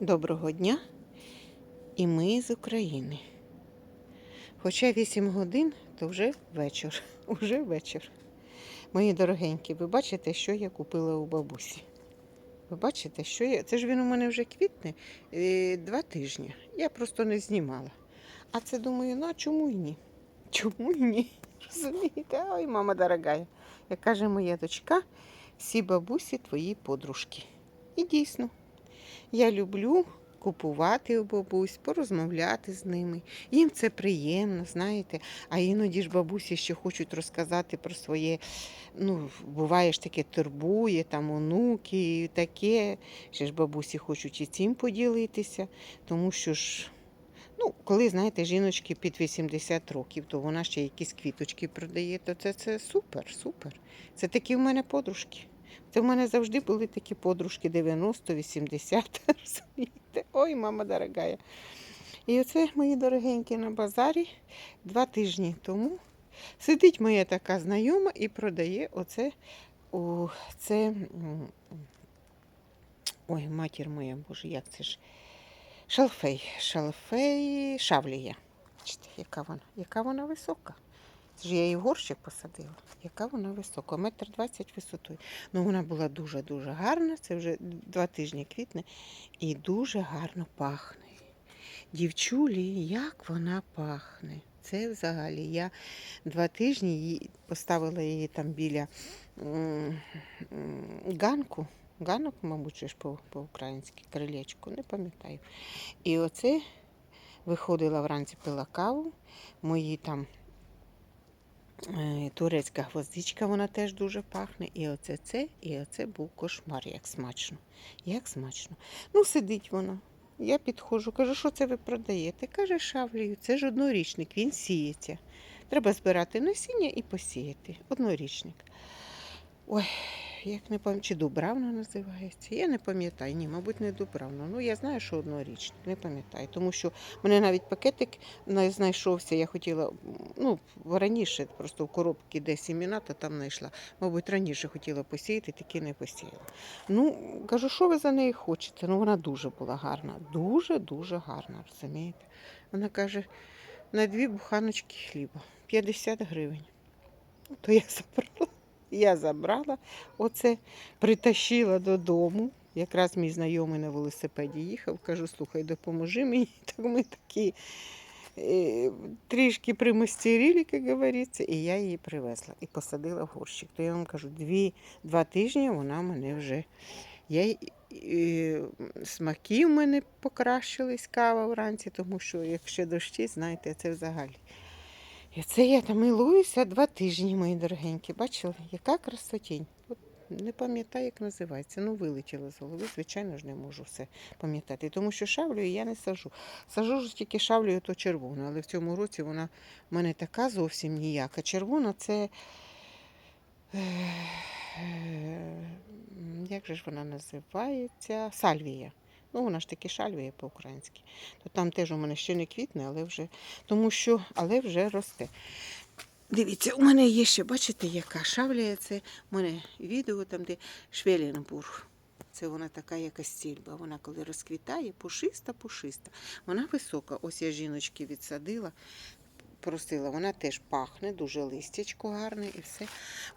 Доброго дня. І ми з України. Хоча 8 годин, то вже вечір. Уже вечір. Мої дорогенькі, ви бачите, що я купила у бабусі? Ви бачите, що я. Це ж він у мене вже квітне е, два тижні. Я просто не знімала. А це думаю, ну а чому і ні? Чому і ні? Розумієте? Ой, мама дорогая. Як каже моя дочка, всі бабусі твої подружки. І дійсно, я люблю купувати у бабусь, порозмовляти з ними. Їм це приємно, знаєте. А іноді ж бабусі ще хочуть розказати про своє, ну, буває ж таке турбує, там онуки і таке. Ще ж бабусі хочуть і цим поділитися, тому що ж. Ну, коли, знаєте, жіночки під 80 років, то вона ще якісь квіточки продає, то це, це супер, супер. Це такі в мене подружки. Це в мене завжди були такі подружки 90-80, розумієте? Ой, мама дорогая. І оце, мої дорогенькі, на базарі два тижні тому сидить моя така знайома і продає оце, о, це, ой, матір моя, боже, як це ж? Шалфей, шалфей, шавлія. Яка вона, яка вона висока. Це ж я її горщик посадила. Яка вона висока, метр двадцять висотою. Ну вона була дуже-дуже гарна. Це вже два тижні квітне і дуже гарно пахне. Дівчулі, як вона пахне. Це взагалі. Я два тижні поставила її там біля ганку. Ганок, мабуть, по-українськи, крилечко, не пам'ятаю. І оце виходила вранці пила каву. Мої там турецька гвоздичка, вона теж дуже пахне. І оце це, і оце був кошмар, як смачно. Як смачно. Ну, сидить вона. Я підходжу, кажу, що це ви продаєте? Каже, шавлію, це ж однорічник, він сіється. Треба збирати насіння і посіяти. Однорічник. Ой, як не пам'ятаю, чи Дубравна називається. Я не пам'ятаю. Ні, мабуть, не Дубравна. Ну, я знаю, що однорічник, не пам'ятаю. Тому що мене навіть пакетик знайшовся. Я хотіла, ну, раніше просто в коробці де сіміна, то там знайшла. Мабуть, раніше хотіла посіяти, таки не посіяла. Ну, кажу, що ви за неї хочете? Ну, вона дуже була гарна. Дуже-дуже гарна, розумієте? Вона каже, на дві буханочки хліба 50 гривень. То я забрала. Я забрала оце, притащила додому. Якраз мій знайомий на велосипеді їхав, кажу, слухай, допоможи мені. Так ми такі е, трішки примастерили, як говориться, і я її привезла і посадила в горщик. То я вам кажу, дві, два тижні вона мене вже. Я, е, смаки в мене покращились кава вранці, тому що якщо дощі, знаєте, це взагалі. І це я там милуюся два тижні, мої дорогенькі. Бачили, яка красотінь. От не пам'ятаю, як називається. Ну, вилетіло з голови. Звичайно ж, не можу все пам'ятати. Тому що шавлею я не сажу. Сажу ж тільки шавлею, то червону, але в цьому році вона в мене така зовсім ніяка. Червона це. е, е, Як же ж вона називається? Сальвія. Ну, вона ж таки шальвіє по-українськи. То там теж у мене ще не квітне, але вже тому що, але вже росте. Дивіться, у мене є ще, бачите, яка шавлія. Це у мене відео там, де Швелінбург. Це вона така якась стільба. Вона коли розквітає, пушиста, пушиста. Вона висока. Ось я жіночки відсадила, просила. Вона теж пахне, дуже листячко гарне і все.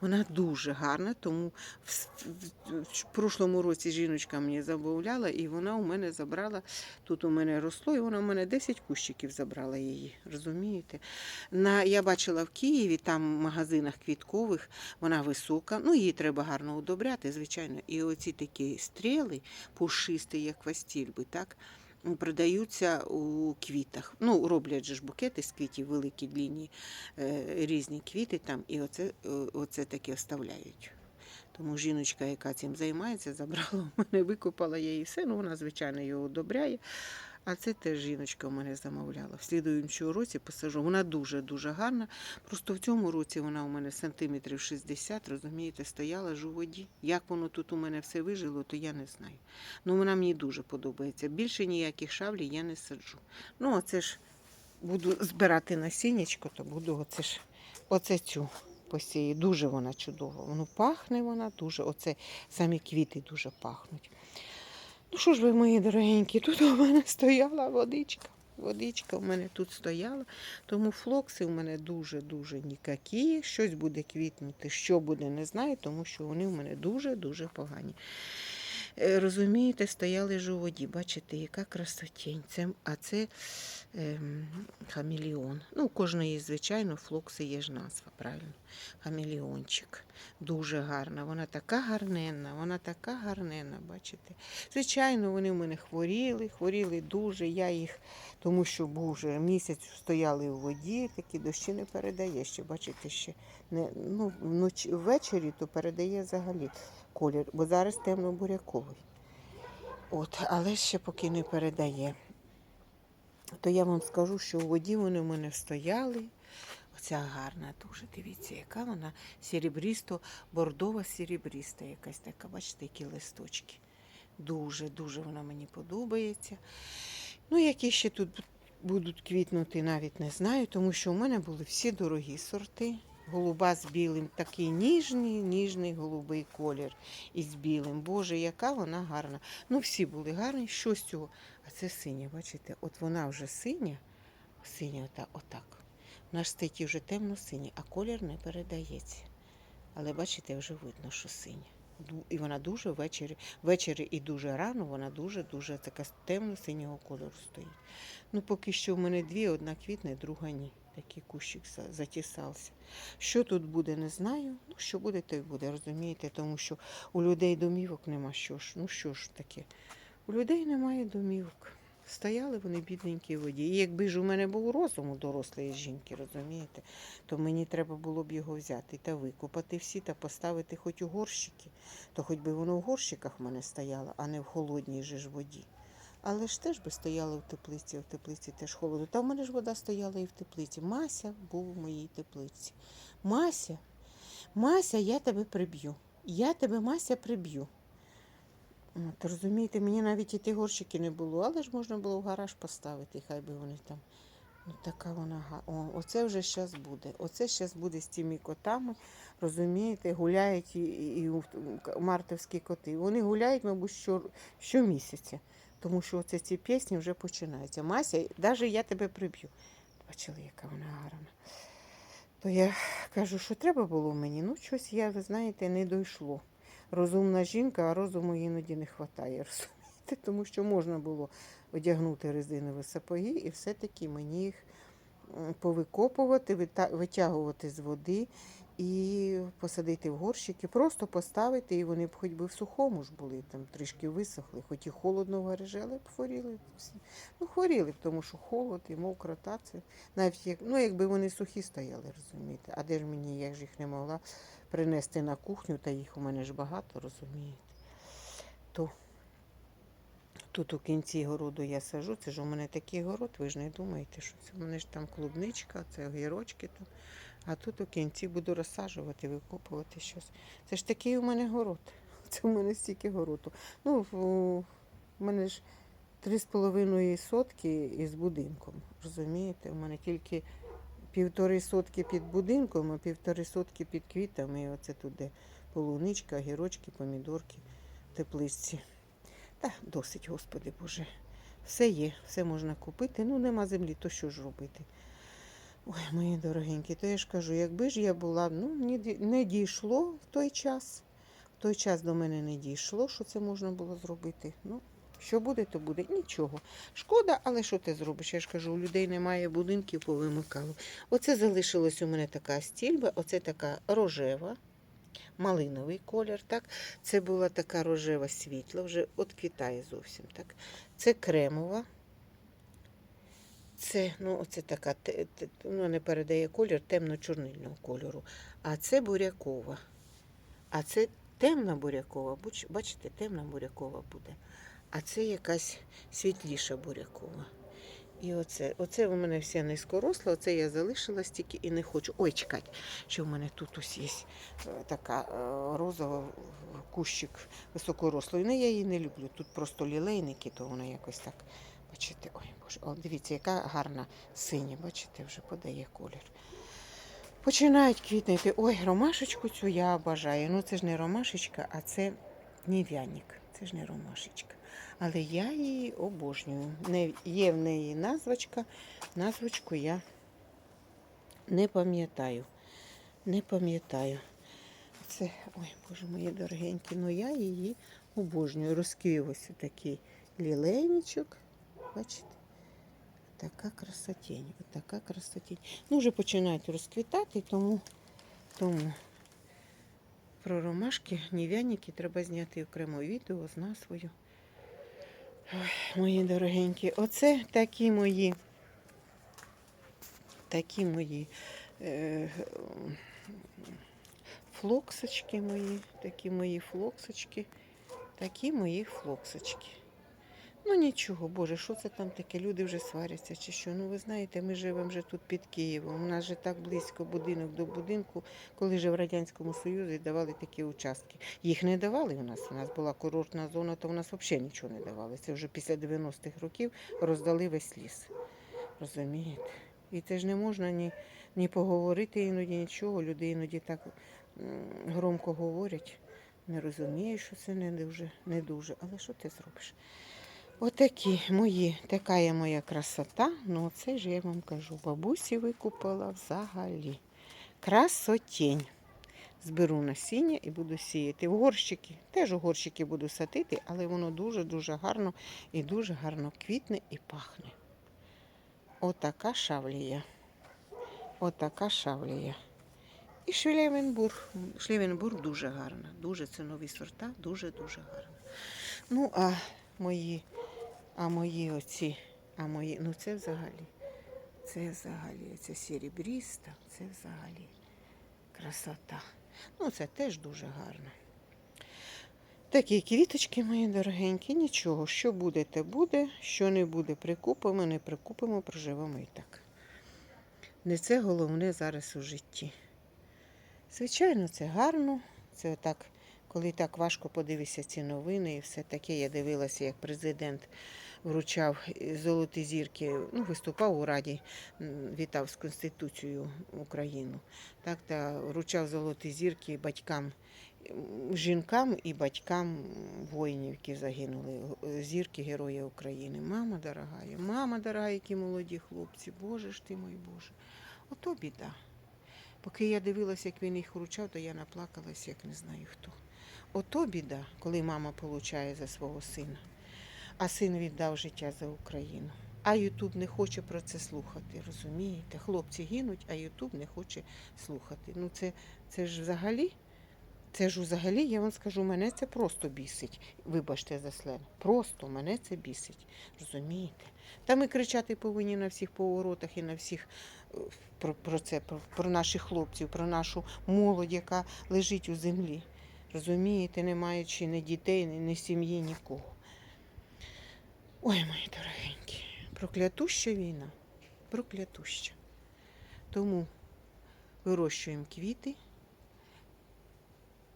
Вона дуже гарна, тому в, в, в прошлому році жіночка мені замовляла, і вона у мене забрала. Тут у мене росло, і вона у мене 10 кущиків забрала її. Розумієте? На, я бачила в Києві, там в магазинах квіткових, вона висока, ну її треба гарно удобряти, звичайно. І оці такі стріли, пушисті, як вастільби, так? Продаються у квітах. Ну, роблять ж букети з квітів, великі длінні, е, різні квіти там, і оце, оце таке вставляють. Тому жіночка, яка цим займається, забрала у мене, викопала я її все. Ну, вона, звичайно, його одобряє. А це теж жіночка у мене замовляла. В слідуючому році посажу. Вона дуже-дуже гарна. Просто в цьому році вона у мене сантиметрів 60, розумієте, стояла ж у воді. Як воно тут у мене все вижило, то я не знаю. Ну, вона мені дуже подобається. Більше ніяких шавлі я не саджу. Ну, оце ж буду збирати насіннячко, то буду оце ж оце цю посію. Дуже вона чудова. Воно пахне вона дуже. Оце самі квіти дуже пахнуть. Ну що ж ви, мої дорогенькі, тут у мене стояла водичка. Водичка у мене тут стояла, тому флокси у мене дуже-дуже нікакі. Щось буде квітнути, що буде, не знаю, тому що вони у мене дуже-дуже погані. Е, Розумієте, стояли ж у воді, бачите, яка красотінь. Це, а це хамелеон. Ну, у кожної, звичайно, флокси є ж назва, правильно? Хамелеончик. Дуже гарна. Вона така гарненна, вона така гарненна, бачите. Звичайно, вони в мене хворіли, хворіли дуже. Я їх, тому що був вже місяць стояли у воді, такі дощі не передає. Ще, бачите, ще не, ну, вночі, ввечері то передає взагалі колір, бо зараз темно-буряковий. От, але ще поки не передає. То я вам скажу, що у воді вони в мене стояли. Оця гарна дуже, дивіться, яка вона серебристо, бордова серебріста, якась така, бачите, які листочки. Дуже, дуже вона мені подобається. Ну, які ще тут будуть квітнути, навіть не знаю, тому що у мене були всі дорогі сорти. Голуба з білим, такий ніжний, ніжний голубий колір із білим. Боже, яка вона гарна. Ну, всі були гарні. Що з цього? А це синя, бачите? От вона вже синя, синя ота, отак. Наш статі вже темно-синя, а колір не передається. Але бачите, вже видно, що синя. І вона дуже ввечері, ввечері і дуже рано, вона дуже-дуже така темно-синього кольору стоїть. Ну, поки що в мене дві, одна квітне, друга ні. Такий кущик затісався. Що тут буде, не знаю. Ну, що буде, то й буде, розумієте, тому що у людей домівок нема що ж. Ну що ж таке? У людей немає домівок. Стояли вони бідненькі в воді. І якби ж у мене був розум у дорослої жінки, розумієте, то мені треба було б його взяти та викопати всі та поставити хоч у горщики, то хоч би воно в горщиках в мене стояло, а не в холодній же ж воді. Але ж теж би стояло в теплиці, а в теплиці теж холодно. Та в мене ж вода стояла і в теплиці. Мася був в моїй теплиці. Мася, Мася, я тебе приб'ю. Я тебе, Мася, приб'ю. От, розумієте, мені навіть і ті горщики не було, але ж можна було в гараж поставити, хай би вони там. Ну, така вона О, оце вже зараз буде. Оце зараз буде з тими котами. Розумієте, гуляють і, і, і мартовські коти. Вони гуляють, мабуть, що, щомісяця. Тому що оце ці пісні вже починаються. Мася, навіть я тебе приб'ю. Бачили, яка вона гарна. То я кажу, що треба було мені. Ну, щось я, ви знаєте, не дійшло. Розумна жінка, а розуму іноді не вистачає, розумієте? Тому що можна було одягнути резинові сапоги, і все-таки мені їх повикопувати, витягувати з води і посадити в горщики, просто поставити, і вони б хоч би в сухому ж були, там трішки висохли, хоч і холодно в але б хворіли. Ну, хворіли б, тому що холод і мокрота. Це навіть як, ну, якби вони сухі стояли, розумієте. А де ж мені, я ж їх не могла принести на кухню, та їх у мене ж багато, розумієте. То тут у кінці городу я сажу, це ж у мене такий город, ви ж не думаєте, що це у мене ж там клубничка, це огірочки там. А тут у кінці буду розсаджувати, викопувати щось. Це ж такий у мене город. Це у мене стільки городу. Ну, у мене ж три з половиною сотки із будинком. Розумієте? У мене тільки півтори сотки під будинком, а півтори сотки під квітами. І оце туди полуничка, гірочки, помідорки, тепличці. Та досить, Господи Боже. Все є, все можна купити. Ну, нема землі, то що ж робити? Ой, мої дорогенькі, то я ж кажу, якби ж я була, ну, не, дійшло в той час. В той час до мене не дійшло, що це можна було зробити. Ну, що буде, то буде. Нічого. Шкода, але що ти зробиш? Я ж кажу, у людей немає будинків, повимикало. Оце залишилась у мене така стільба, оце така рожева, малиновий колір. так. Це була така рожева світла, вже от квітає зовсім так. Це кремова. Це, ну, оце така, ну, не передає колір темно-чорнильного кольору. А це бурякова. А це темна бурякова. Бачите, темна бурякова буде. А це якась світліша бурякова. І оце, оце у мене вся низькоросла, оце я залишила стільки і не хочу. Ой, чекайте, що в мене тут ось є е, така е, розова кущик високорослий. Ну, я її не люблю. Тут просто лілейники, то вона якось так. Бачите, ой, боже, о, дивіться, яка гарна синя, бачите, вже подає колір. Починають квітнути. Ой, ромашечку цю я бажаю. Ну це ж не ромашечка, а це нів'яник. Це ж не ромашечка. Але я її обожнюю. Не, є в неї назвочка. Назвочку я не пам'ятаю. Не пам'ятаю. Це, ой, боже мої дорогенькі, ну я її обожнюю. Розквів ось такий лілейничок. Бачите? Така красотень, така красотень. Ну, вже починають розквітати, тому, тому про ромашки, нів'яники треба зняти окремо відео з назвою. Ой, мої дорогенькі, оце такі мої, такі мої е, флоксочки мої, такі мої флоксочки, такі мої флоксочки. Ну нічого, Боже, що це там таке? Люди вже сваряться чи що. Ну ви знаєте, ми живемо вже тут під Києвом. У нас же так близько будинок до будинку, коли же в Радянському Союзі давали такі участки. Їх не давали у нас. У нас була курортна зона, то у нас взагалі нічого не давали. Це вже після 90-х років роздали весь ліс. Розумієте? І це ж не можна ні, ні поговорити іноді нічого. Люди іноді так громко говорять. Не розумієш, що це не дуже, не дуже. Але що ти зробиш? Отакі мої, така є моя красота. Ну, оце ж я вам кажу, бабусі викупила взагалі. Красотень. Зберу насіння і буду сіяти. В горщики, теж у горщики буду садити, але воно дуже-дуже гарно і дуже гарно квітне і пахне. Отака шавлія. Отака шавлія. І Шлєвенбург. Шлєвенбург дуже гарна. Дуже це нові сорта, дуже-дуже гарна. Ну, а мої а мої оці, а мої, ну це взагалі, це взагалі, це серебріста, це взагалі красота. Ну, це теж дуже гарно. Такі квіточки мої дорогенькі, нічого, що буде, те буде, що не буде, прикупимо, не прикупимо, проживемо і так. Не це головне зараз у житті. Звичайно, це гарно. Це так, коли так важко подивитися ці новини і все таке. Я дивилася, як президент вручав золоті зірки, ну, виступав у Раді, вітав з Конституцією Україну. Так, та вручав золоті зірки батькам, жінкам і батькам воїнів, які загинули. Зірки Героя України. Мама дорога, мама дорога, які молоді хлопці. Боже ж ти мой Боже. Ото біда. Поки я дивилася, як він їх вручав, то я наплакалася, як не знаю хто. Ото біда, коли мама получає за свого сина, а син віддав життя за Україну. А Ютуб не хоче про це слухати, розумієте? Хлопці гинуть, а Ютуб не хоче слухати. Ну це, це ж взагалі, це ж взагалі, я вам скажу, мене це просто бісить. Вибачте за сленг. Просто мене це бісить. Розумієте? Та ми кричати повинні на всіх поворотах і на всіх е, про, про це, про, про наших хлопців, про нашу молодь, яка лежить у землі. Розумієте, не маючи ні дітей, ні сім'ї, нікого. Ой, мої дорогенькі, проклятуща війна, проклятуща. Тому вирощуємо квіти,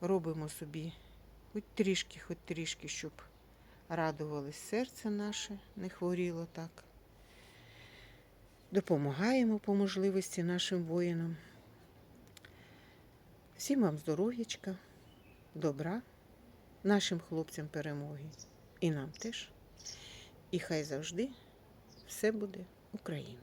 робимо собі хоч трішки, хоч трішки, щоб радувалось серце наше, не хворіло так. Допомагаємо по можливості нашим воїнам. Всім вам здоров'ячка, добра, нашим хлопцям перемоги і нам теж. І хай завжди все буде Україна.